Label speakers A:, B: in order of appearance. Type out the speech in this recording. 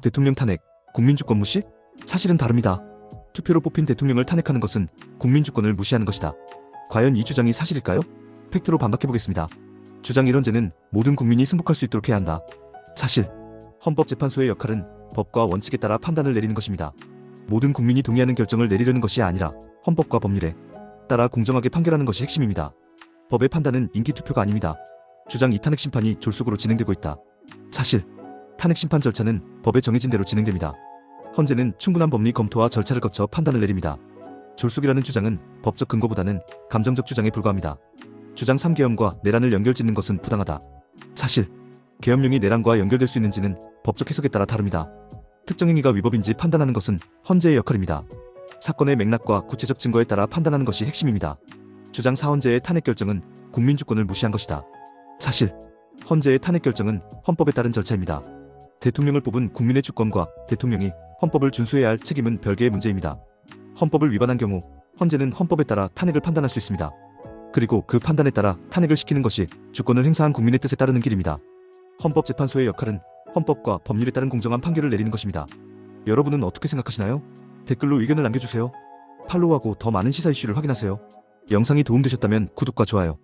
A: 대통령 탄핵, 국민주권 무시? 사실은 다릅니다. 투표로 뽑힌 대통령을 탄핵하는 것은 국민주권을 무시하는 것이다. 과연 이 주장이 사실일까요? 팩트로 반박해보겠습니다. 주장 이론제는 모든 국민이 승복할 수 있도록 해야 한다. 사실, 헌법재판소의 역할은 법과 원칙에 따라 판단을 내리는 것입니다. 모든 국민이 동의하는 결정을 내리려는 것이 아니라 헌법과 법률에 따라 공정하게 판결하는 것이 핵심입니다. 법의 판단은 인기투표가 아닙니다. 주장 이탄핵 심판이 졸속으로 진행되고 있다. 사실, 탄핵 심판 절차는 법에 정해진 대로 진행됩니다. 헌재는 충분한 법리 검토와 절차를 거쳐 판단을 내립니다. 졸속이라는 주장은 법적 근거보다는 감정적 주장에 불과합니다. 주장 3계엄과 내란을 연결짓는 것은 부당하다. 사실, 계엄령이 내란과 연결될 수 있는지는 법적 해석에 따라 다릅니다. 특정 행위가 위법인지 판단하는 것은 헌재의 역할입니다. 사건의 맥락과 구체적 증거에 따라 판단하는 것이 핵심입니다. 주장 사헌재의 탄핵 결정은 국민주권을 무시한 것이다. 사실, 헌재의 탄핵 결정은 헌법에 따른 절차입니다. 대통령을 뽑은 국민의 주권과 대통령이 헌법을 준수해야 할 책임은 별개의 문제입니다. 헌법을 위반한 경우 헌재는 헌법에 따라 탄핵을 판단할 수 있습니다. 그리고 그 판단에 따라 탄핵을 시키는 것이 주권을 행사한 국민의 뜻에 따르는 길입니다. 헌법재판소의 역할은 헌법과 법률에 따른 공정한 판결을 내리는 것입니다. 여러분은 어떻게 생각하시나요? 댓글로 의견을 남겨주세요. 팔로우하고 더 많은 시사 이슈를 확인하세요. 영상이 도움되셨다면 구독과 좋아요,